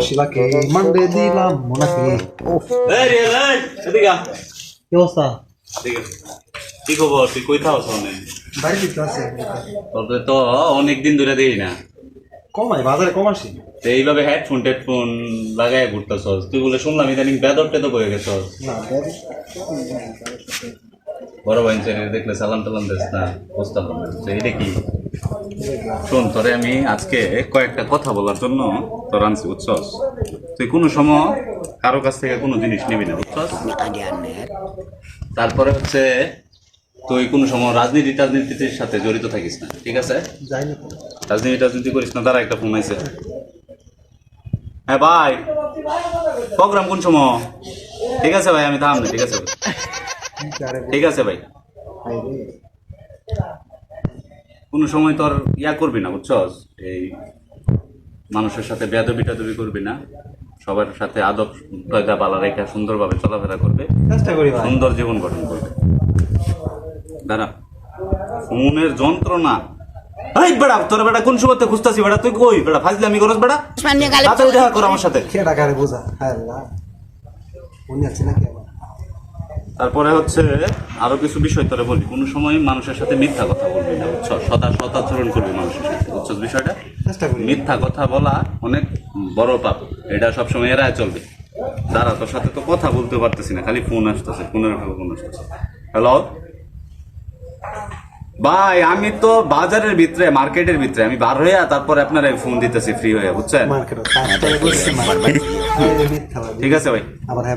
শিলাকে Monday দিলাম মোনাকে। কি অবস্থা কি খবর তুই কই থাকছ অনেক আছে তবে তো অনেক দিন ধরে দেই না কমাই বাজারে কম আসি এইভাবে হেডফোন টেডফোন লাগাই ঘুরতেছস তুই বলে শুনলাম ইদানিং বেদর টেদর হয়ে গেছস না বড় ভাই দেখলে সালাম টালাম দিস না বুঝতাম না এটা কি শোন তোরে আমি আজকে কয়েকটা কথা বলার জন্য তোর আনছি বুঝছস? তুই কোনো সময় কারও কাছ থেকে কোনো জিনিস নিবি না বুঝছস? তারপরে হচ্ছে তুই কোনো সময় রাজনীতি টাজনীতির সাথে জড়িত থাকিস না ঠিক আছে? রাজনীতি টাজনীতি করিস না তারা একটা ফোন আইছে। হ্যাঁ ভাই প্রোগ্রাম কোন সময়? ঠিক আছে ভাই আমি থাম ঠিক আছে? ঠিক আছে ভাই। কোনো সময় তোর ইয়া করবি না বুঝছস এই মানুষের সাথে বেদবি টেদবি করবি না। সবার সাথে আদব কায়দা পালা রেখা সুন্দরভাবে চলাফেরা করবে। চেষ্টা করি সুন্দর জীবন গঠন করবে। দাঁড়া। ফোনের যন্ত্রণা। এই বেড়া তোর বেটা কোন সময়তে খুঁজতাছি বেড়া? তুই কই বেড়া? ফাজলামি করস বেড়া? দেখা কর আমার সাথে। কে টাকারে বোঝা? হ্যাঁ আল্লাহ। উনি আছে নাকি আমার? তারপরে হচ্ছে আরও কিছু বিষয় তোরে বলি। কোনো সময় মানুষের সাথে মিথ্যা কথা বলবি না বুঝছ? সদা সদাচরণ করবি মানুষের সাথে বুঝছস বিষয়টা? মিথ্যা কথা বলা অনেক বড় পাপ। এটা সবসময় এরাই চলবে। দাঁড়া তোর সাথে তো কথা বলতে পারতেছি না খালি ফোন আসতেছে ফোনের উপর ফোন আসতেছে। হ্যালো ভাই আমি তো বাজারের ভিতরে মার্কেটের ভিতরে আমি বার হইয়া তারপরে আপনার ফোন দিতেছি ফ্রি হয়ে বুঝছেন? ঠিক আছে ভাই। আবার হ্যাঁ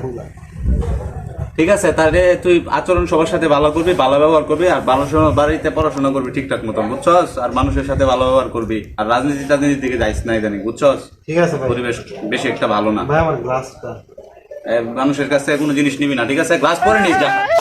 ঠিক আছে তাহলে তুই আচরণ সবার সাথে ভালো করবি ভালো ব্যবহার করবি আর ভালো বাড়িতে পড়াশোনা করবি ঠিকঠাক মতন বুঝছস? আর মানুষের সাথে ভালো ব্যবহার করবি আর রাজনীতি টাজনীতির দিকে যাইস না জানি বুঝছস? ঠিক আছে পরিবেশ বেশি একটা ভালো না। ভাই আমার গ্লাসটা মানুষের কাছ থেকে কোনো জিনিস নিবি না ঠিক আছে? গ্লাস পরে নিস যা।